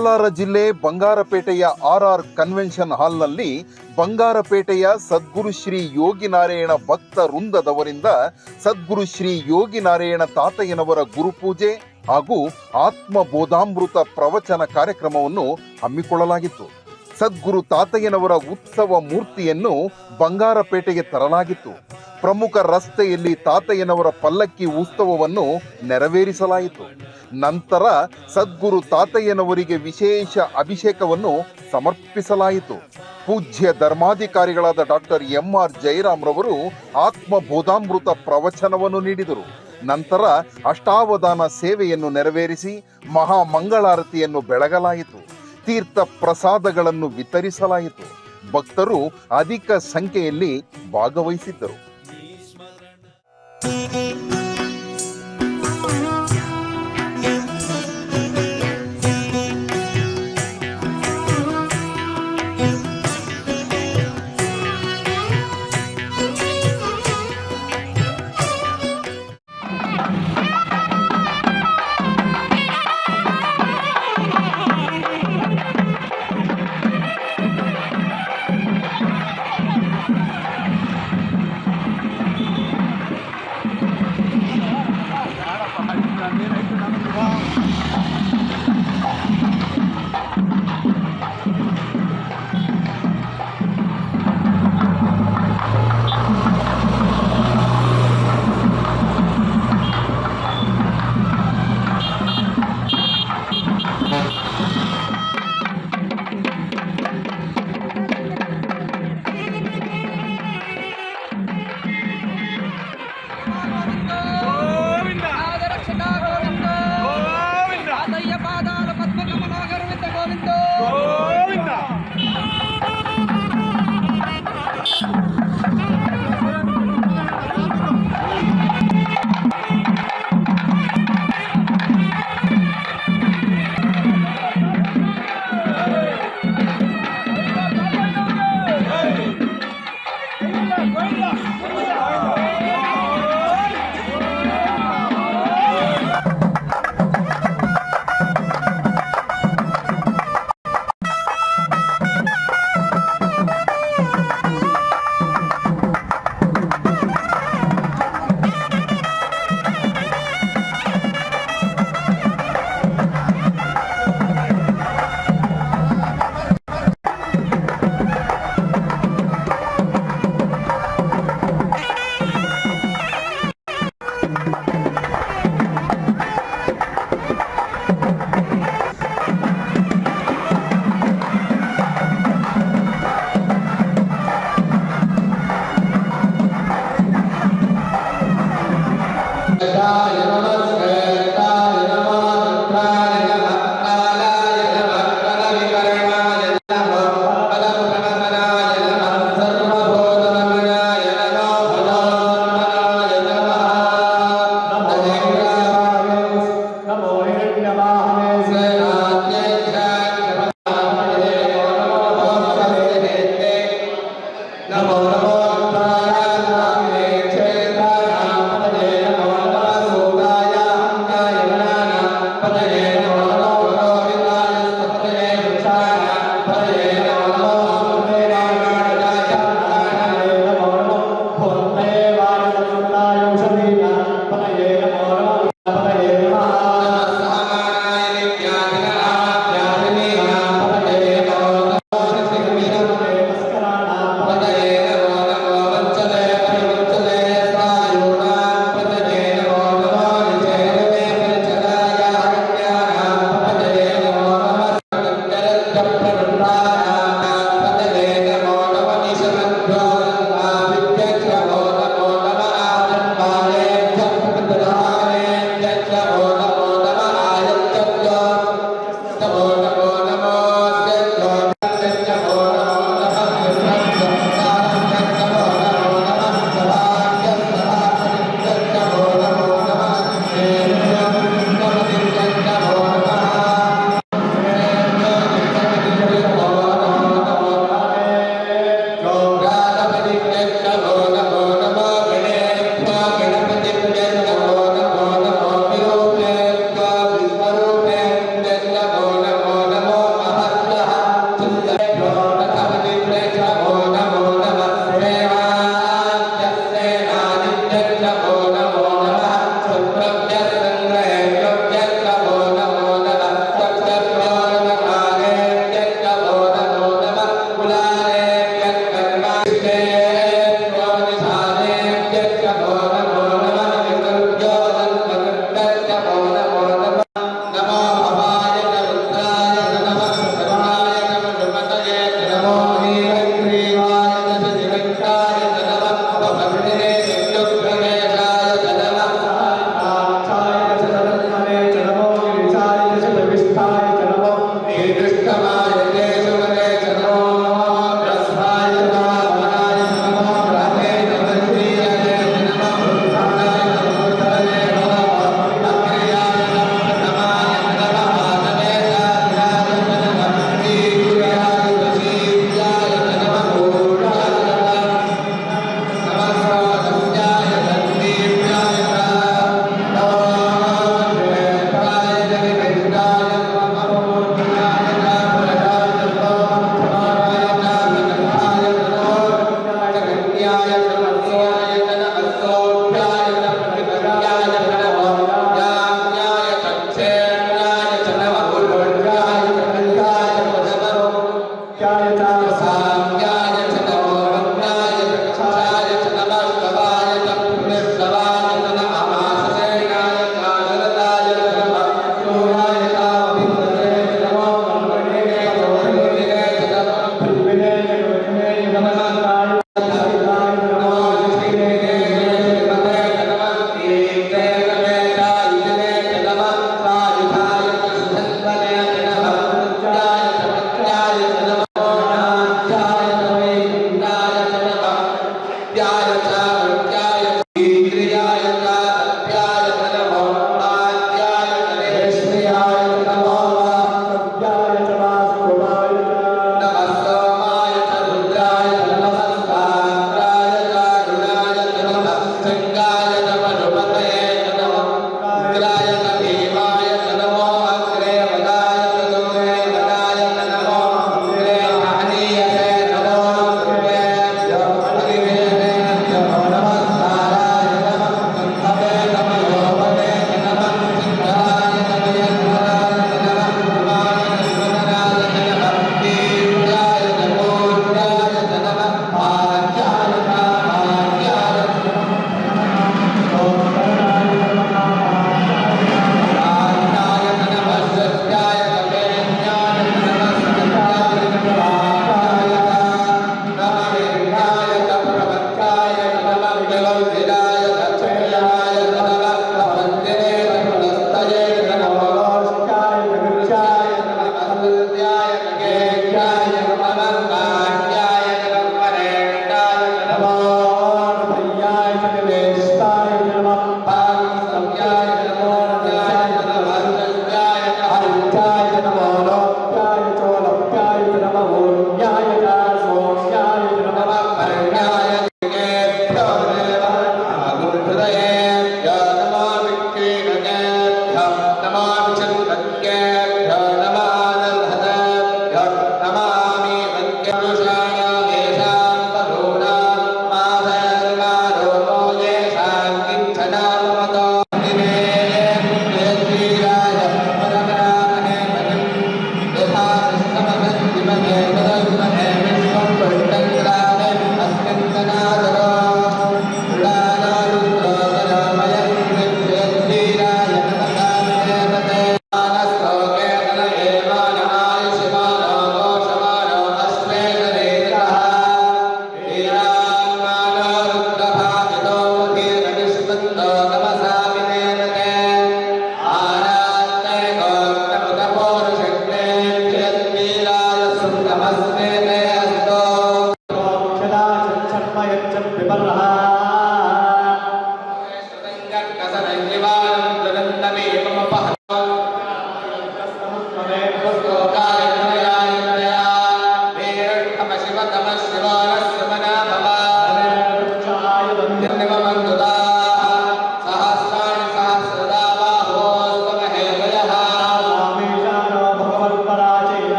ಕೋಲಾರ ಜಿಲ್ಲೆ ಬಂಗಾರಪೇಟೆಯ R R convention ಹಾಲ್ನಲ್ಲಿ ಬಂಗಾರಪೇಟೆಯ ಸದ್ಗುರು ಶ್ರೀ ಯೋಗಿನಾರಾಯಣ ಭಕ್ತ ವೃಂದದವರಿಂದ ಸದ್ಗುರು ಶ್ರೀ ಯೋಗಿ ನಾರಾಯಣ ತಾತಯ್ಯನವರ ಗುರುಪೂಜೆ ಹಾಗೂ ಆತ್ಮ ಬೋಧಾಮೃತ ಪ್ರವಚನ ಕಾರ್ಯಕ್ರಮವನ್ನು ಹಮ್ಮಿಕೊಳ್ಳಲಾಗಿತ್ತು. ಸದ್ಗುರು ತಾತಯ್ಯನವರ ಉತ್ಸವ ಮೂರ್ತಿಯನ್ನು ಬಂಗಾರಪೇಟೆಗೆ ತರಲಾಗಿತ್ತು. ಪ್ರಮುಖ ರಸ್ತೆಯಲ್ಲಿ ತಾತಯ್ಯನವರ ಪಲ್ಲಕ್ಕಿ ಉತ್ಸವವನ್ನು ನೆರವೇರಿಸಲಾಯಿತು. ನಂತರ ಸದ್ಗುರು ತಾತಯ್ಯನವರಿಗೆ ವಿಶೇಷ ಅಭಿಷೇಕವನ್ನು ಸಮರ್ಪಿಸಲಾಯಿತು. ಪೂಜ್ಯ ಧರ್ಮಾಧಿಕಾರಿಗಳಾದ ಡಾಕ್ಟರ್ ಎಂ ಆರ್ ಜಯರಾಮ್ ರವರು ಆತ್ಮ ಬೋಧಾಮೃತ ಪ್ರವಚನವನ್ನು ನೀಡಿದರು. ನಂತರ ಅಷ್ಟಾವಧಾನ ಸೇವೆಯನ್ನು ನೆರವೇರಿಸಿ ಮಹಾ ಮಂಗಳಾರತಿಯನ್ನು ಬೆಳಗಲಾಯಿತು. ತೀರ್ಥ ಪ್ರಸಾದಗಳನ್ನು ವಿತರಿಸಲಾಯಿತು. ಭಕ್ತರು ಅಧಿಕ ಸಂಖ್ಯೆಯಲ್ಲಿ ಭಾಗವಹಿಸಿದ್ದರು ಿ.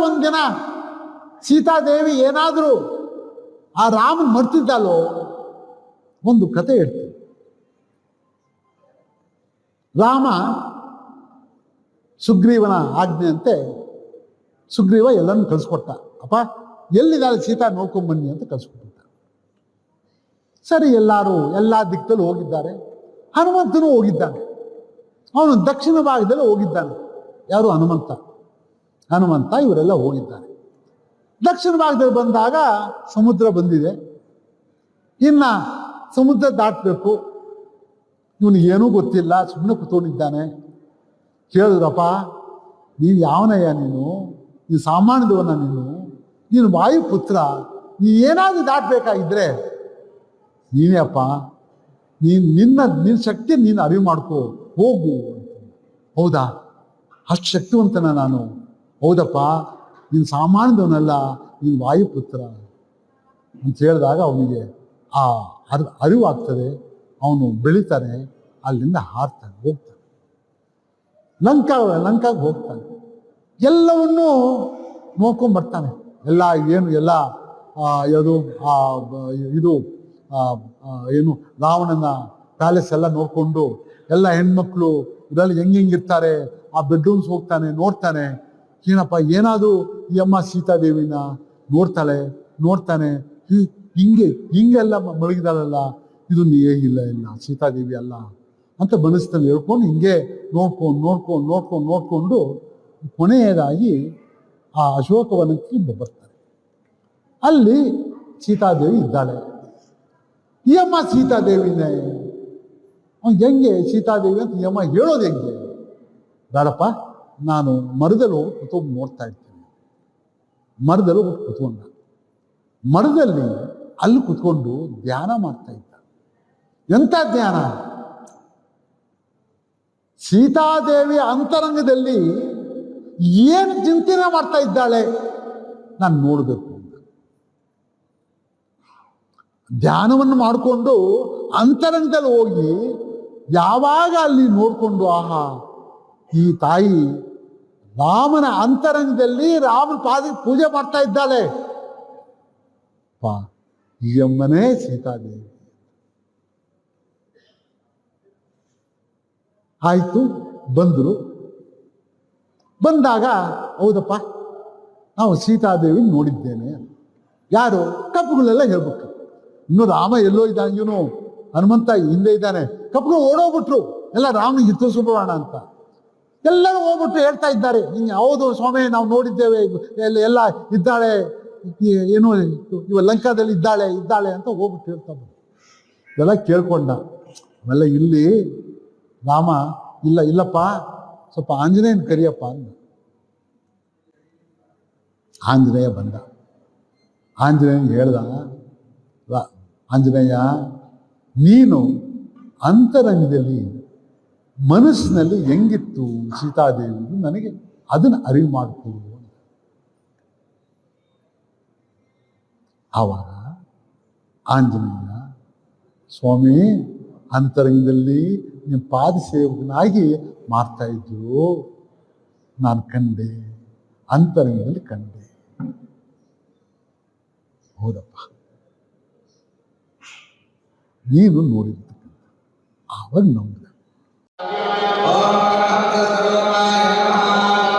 ಒಂದಿನ ಸೀತಾದೇವಿ ಏನಾದರೂ ಆ ರಾಮನ್ ಮರ್ತಿದ್ದಲ್ಲೋ ಒಂದು ಕತೆ ಹೇಳ್ತೀನಿ. ರಾಮ ಸುಗ್ರೀವನ ಆಜ್ಞೆಯಂತೆ ಸುಗ್ರೀವ ಎಲ್ಲರನ್ನು ಕಳಿಸ್ಕೊಟ್ಟ. ಅಪ್ಪ, ಎಲ್ಲಿದ್ದಾಳೆ ಸೀತಾ ನೋಡ್ಕೊಂಬನ್ನಿ ಅಂತ ಕಳಿಸ್ಕೊಟ್ಟ ಸರಿ, ಎಲ್ಲರೂ ಎಲ್ಲ ದಿಕ್ಕದಲ್ಲೂ ಹೋಗಿದ್ದಾರೆ. ಹನುಮಂತನು ಹೋಗಿದ್ದಾನೆ. ಅವನು ದಕ್ಷಿಣ ಭಾಗದಲ್ಲಿ ಹೋಗಿದ್ದಾನೆ. ಯಾರು ಹನುಮಂತ? ಹನುಮಂತ ಇವರೆಲ್ಲ ಹೋಗಿದ್ದಾರೆ. ದಕ್ಷಿಣ ಭಾಗದಲ್ಲಿ ಬಂದಾಗ ಸಮುದ್ರ ಬಂದಿದೆ. ಇನ್ನ ಸಮುದ್ರ ದಾಟಬೇಕು. ಇವನಿಗೆ ಏನೂ ಗೊತ್ತಿಲ್ಲ ಸುಮ್ಮನೆ ಕೂತ್ಕೊಂಡಿದ್ದಾನೆ. ಕೇಳಿದ್ರಪ್ಪ, ನೀನು ಯಾವನಯ್ಯ ನೀನು? ನೀನು ಸಾಮಾನ್ಯದವನ ನೀನು? ನೀನು ವಾಯುಪುತ್ರ? ನೀ ಏನಾದರೂ ದಾಟಬೇಕಾಗಿದ್ರೆ ನೀನೇ ಅಪ್ಪ, ನೀನು ನಿನ್ನ ನಿನ್ನ ಶಕ್ತಿ ನೀನು ಅರಿವು ಮಾಡ್ಕೋ, ಹೋಗು. ಹೌದಾ? ಅಷ್ಟು ಶಕ್ತಿವಂತನ ನಾನು. ಹೌದಪ್ಪ, ನೀನು ಸಾಮಾನ್ಯದವನಲ್ಲ, ನೀನು ವಾಯುಪುತ್ರ. ಅಂತ ಹೇಳಿದಾಗ ಅವನಿಗೆ ಆ ಅರ್, ಅರಿವಾಗ್ತದೆ, ಅವನು ಬೆಳಿತಾನೆ, ಅಲ್ಲಿಂದ ಹಾರ್ತಾನೆ, ಹೋಗ್ತಾನೆ. ಲಂಕಾ, ಲಂಕಾಗ ಹೋಗ್ತಾನೆ. ಎಲ್ಲವನ್ನೂ ನೋಡ್ಕೊಂಡ್ ಬರ್ತಾನೆ. ಎಲ್ಲ ಏನು, ಎಲ್ಲ ಯಾವುದು ಇದು ಏನು, ರಾವಣನ ಪ್ಯಾಲೇಸ್ ಎಲ್ಲ ನೋಡಿಕೊಂಡು, ಎಲ್ಲ ಹೆಣ್ಮಕ್ಳು ಇದರಲ್ಲಿ ಹೆಂಗ್ ಹೆಂಗಿರ್ತಾರೆ ಆ ಬೆಡ್ರೂಮ್ಸ್ ಹೋಗ್ತಾನೆ, ನೋಡ್ತಾನೆ. ಏನಪ್ಪ, ಏನಾದರೂ ಈ ಅಮ್ಮ ಸೀತಾದೇವಿನ ನೋಡ್ತಾಳೆ, ನೋಡ್ತಾನೆ ಹಿಂಗೆ, ಹಿಂಗೆಲ್ಲ ಮಲಗಿದಾಳಲ್ಲ, ಇದು ನೀ ಇಲ್ಲ ಇಲ್ಲ ಸೀತಾದೇವಿ ಅಲ್ಲ ಅಂತ ಮನಸ್ಸಿನಲ್ಲಿ ಹೇಳ್ಕೊಂಡು ಹಿಂಗೆ ನೋಡ್ಕೊಂಡು ನೋಡ್ಕೊಂಡು ನೋಡ್ಕೊಂಡು ನೋಡ್ಕೊಂಡು ಕೊನೆಯದಾಗಿ ಆ ಅಶೋಕವನಕ್ಕೆ ಬರ್ತಾರೆ ಅಲ್ಲಿ ಸೀತಾದೇವಿ ಇದ್ದಾಳೆ. ಈ ಅಮ್ಮ ಸೀತಾದೇವಿನೇ ಹೆಂಗೆ, ಸೀತಾದೇವಿ ಅಂತ ಈ ಅಮ್ಮ ಹೇಳೋದು ಹೆಂಗೆ? ಬೇಡಪ್ಪ ನಾನು ಮರದಲ್ಲಿ ಹೋಗಿ ಕುತ್ಕೊಂಡು ನೋಡ್ತಾ ಇರ್ತೀನಿ. ಮರದಲ್ಲಿ ಹೋಗಿ ಕುತ್ಕೊಂಡ. ಮರದಲ್ಲಿ ಅಲ್ಲಿ ಕುತ್ಕೊಂಡು ಧ್ಯಾನ ಮಾಡ್ತಾ ಇದ್ದ. ಎಂಥ ಧ್ಯಾನ? ಸೀತಾದೇವಿ ಅಂತರಂಗದಲ್ಲಿ ಏನು ಚಿಂತನೆ ಮಾಡ್ತಾ ಇದ್ದಾಳೆ ನಾನು ನೋಡಬೇಕು ಧ್ಯಾನವನ್ನು ಮಾಡಿಕೊಂಡು ಅಂತರಂಗದಲ್ಲಿ ಹೋಗಿ ಯಾವಾಗ ಅಲ್ಲಿ ನೋಡಿಕೊಂಡು, ಆಹಾ ಈ ತಾಯಿ ರಾಮನ ಅಂತರಂಗದಲ್ಲಿ ರಾಮನ ಪಾದಕ್ಕೆ ಪೂಜೆ ಮಾಡ್ತಾ ಇದ್ದಾಳೆ. ಪಾ, ಈ ಅಮ್ಮನೇ ಸೀತಾದೇವಿ. ಆಯಿತು, ಬಂದರು. ಬಂದಾಗ, ಹೌದಪ್ಪ, ನಾವು ಸೀತಾದೇವಿ ನೋಡಿದ್ದೇನೆ ಯಾರು? ಕಪ್ಪುಗಳೆಲ್ಲ ಹೇಳ್ಬೇಕು ಇನ್ನು ರಾಮ ಎಲ್ಲೋ ಇದ್ದಾನೆ, ಇವನು ಹನುಮಂತ ಹಿಂದೆ ಇದ್ದಾನೆ. ಕಪ್ಪುಗಳು ಓಡೋಗ್ಬಿಟ್ರು. ಎಲ್ಲ ರಾಮನಿಗೆ ಹಿತ್ತಿಸ್ಬಿಡೋಣ ಅಂತ. ಎಲ್ಲರೂ ಹೋಗ್ಬಿಟ್ಟು ಹೇಳ್ತಾ ಇದ್ದಾರೆ. ಹಿಂಗೆ ಹೌದು ಸ್ವಾಮಿ, ನಾವು ನೋಡಿದ್ದೇವೆ, ಎಲ್ಲ ಎಲ್ಲ ಇದ್ದಾಳೆ ಏನು, ಇವ ಲಂಕಾದಲ್ಲಿ ಇದ್ದಾಳೆ ಇದ್ದಾಳೆ ಅಂತ ಹೋಗ್ಬಿಟ್ಟು ಹೇಳ್ತಾ ಬಂದ ಇದೆಲ್ಲ ಕೇಳ್ಕೊಂಡ. ಆಮೇಲೆ ಇಲ್ಲಿ ರಾಮ, ಇಲ್ಲ, ಇಲ್ಲಪ್ಪ, ಸ್ವಲ್ಪ ಆಂಜನೇಯನ ಕರಿಯಪ್ಪ ಅಂದ. ಆಂಜನೇಯ ಬಂದ. ಆಂಜನೇಯ ಹೇಳ್ದ ಆಂಜನೇಯ, ನೀನು ಅಂತರಂಗದಲ್ಲಿ ಮನಸ್ಸಿನಲ್ಲಿ ಹೆಂಗಿತ್ತು ಸೀತಾದೇವಿ ನನಗೆ ಅದನ್ನು ಅರಿವು ಮಾಡಿಕೊಡು. ಆವಾಗ ಆಂಜನೇಯ, ಸ್ವಾಮಿ, ಅಂತರಂಗದಲ್ಲಿ ನಿಮ್ಮ ಪಾದ ಸೇವಕನಾಗಿ ಮಾಡ್ತಾ ಇದ್ರು. ನಾನು ಕಂಡೆ, ಅಂತರಂಗದಲ್ಲಿ ಕಂಡೆ. ಹೌದಪ್ಪ. ನೀನು ನೋಡಿರ್ತಕ್ಕಂಥ ಆವಾಗ ओम भक्त सर्वमाय नमः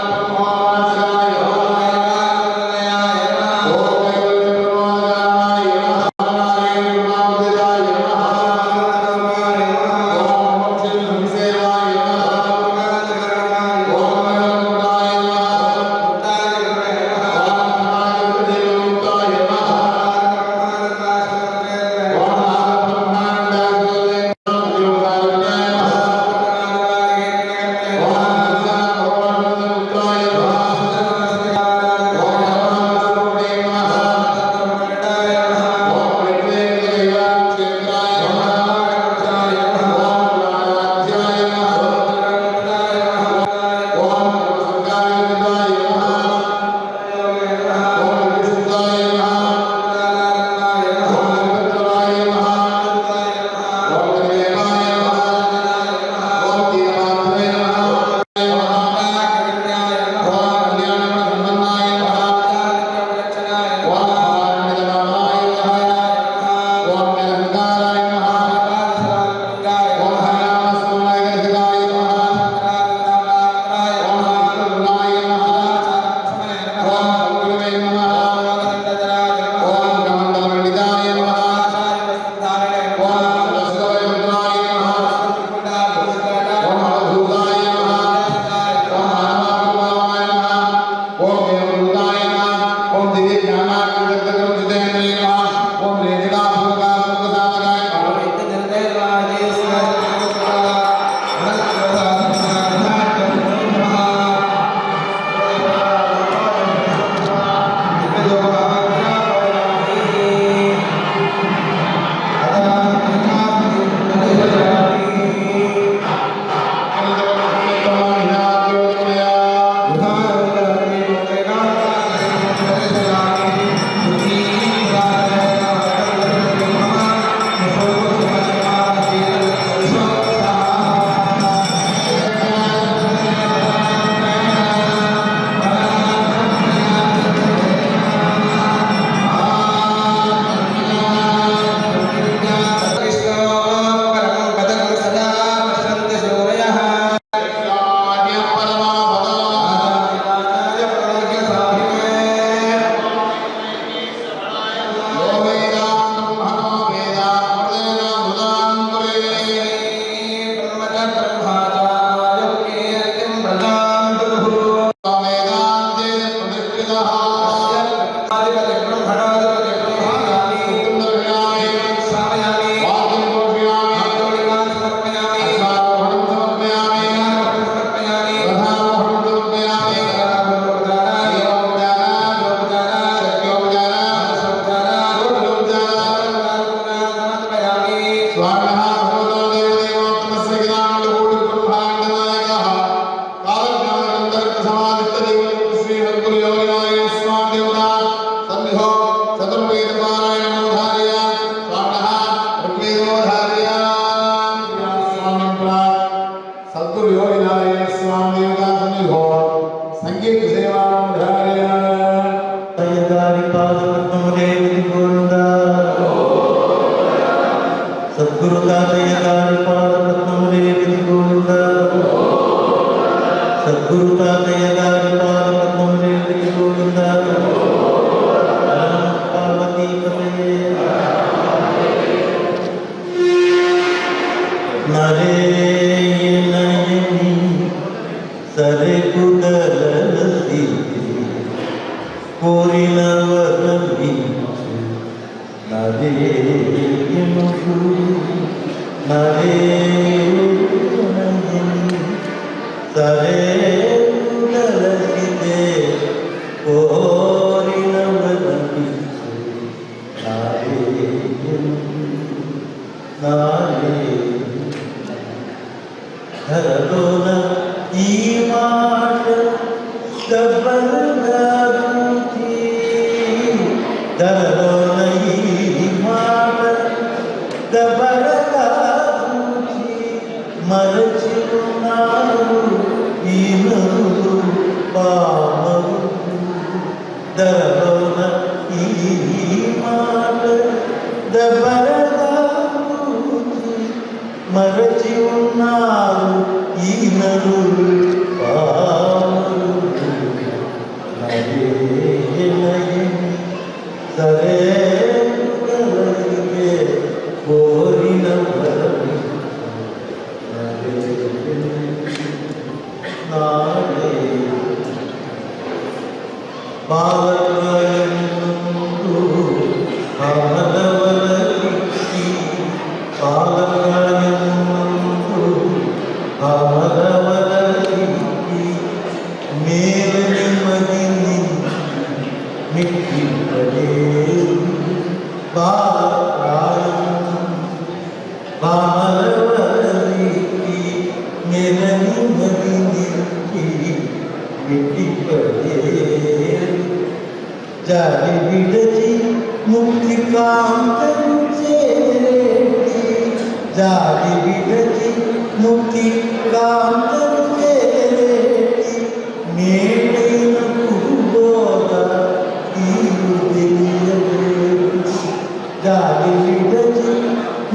Bala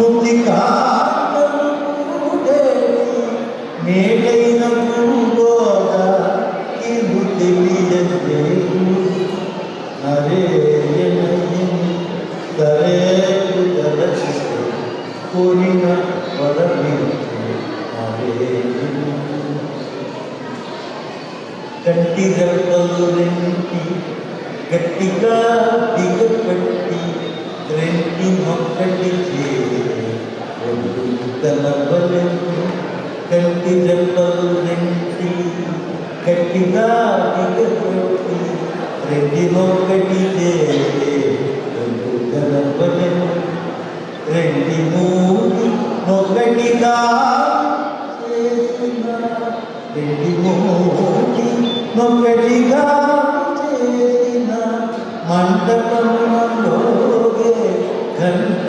முக்தி மேடையின போத இருந்து அரே தரே தரசித்து பொறின வளர்ந்து அரே கட்டிதற்பது ரெண்டி గట్టిగా దిగబట్టి రెంటి തലവലഞ്ഞു കെട്ടി ജന്മത്തിൽ കെട്ടിനാടി റെഡി നോക്കട്ടിലേ തലവലഞ്ഞു റെഡി മൂന്ന് നോക്കട്ടിതാ റെഡി മൂന്ന് നോക്കട്ടിതാ మండపంలోగే గంట